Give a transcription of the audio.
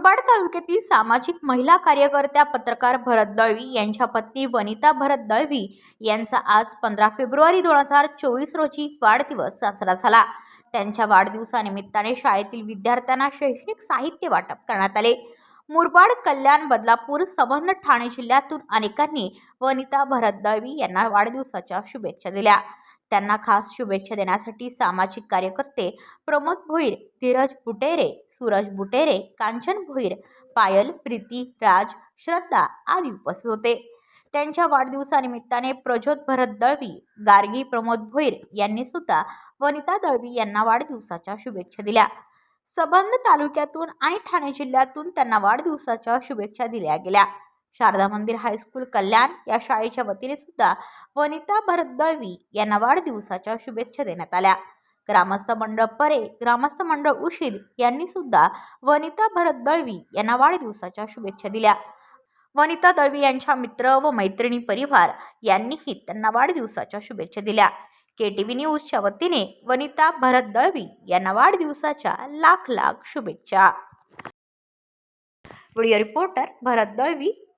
मुरबाड तालुक्यातील सामाजिक महिला कार्यकर्त्या पत्रकार भरत दळवी यांच्या पत्नी वनिता भरत दळवी यांचा आज पंधरा फेब्रुवारी दोन हजार चोवीस रोजी वाढदिवस साजरा झाला. त्यांच्या वाढदिवसानिमित्ताने शाळेतील विद्यार्थ्यांना शैक्षणिक साहित्य वाटप करण्यात आले. मुरबाड कल्याण बदलापूर संबंध ठाणे जिल्ह्यातून अनेकांनी वनिता भरत दळवी यांना वाढदिवसाच्या शुभेच्छा दिल्या. त्यांना खास शुभेच्छा देण्यासाठी सामाजिक कार्यकर्ते प्रमोद भोईर धीरज बुटेरे सूरज बुटेरे कांचन भोईर पायल प्रीती राज श्रद्धा आदी उपस्थित होते. त्यांच्या वाढदिवसानिमित्ताने प्रज्योत भरत दळवी गार्गी प्रमोद भोईर यांनी सुद्धा वनिता दळवी यांना वाढदिवसाच्या शुभेच्छा दिल्या. सबंध तालुक्यातून आणि ठाणे जिल्ह्यातून त्यांना वाढदिवसाच्या शुभेच्छा दिल्या गेल्या. शारदा मंदिर हायस्कूल कल्याण या शाळेच्या वतीने सुद्धा वनिता भरत दळवी यांना वाढदिवसाच्या शुभेच्छा देण्यात आल्या. ग्रामस्थ मंडळ परे ग्रामस्थ मंडळ उशीद यांनी सुद्धा वनिता भरत दळवी यांना वाढदिवसाच्या शुभेच्छा दिल्या. वनिता दळवी यांच्या मित्र व मैत्रिणी परिवार यांनीही त्यांना वाढदिवसाच्या शुभेच्छा दिल्या. के टी व्ही न्यूजच्या वतीने वनिता भरत दळवी यांना वाढदिवसाच्या लाख लाख शुभेच्छा. Video reporter Bharat Dalvi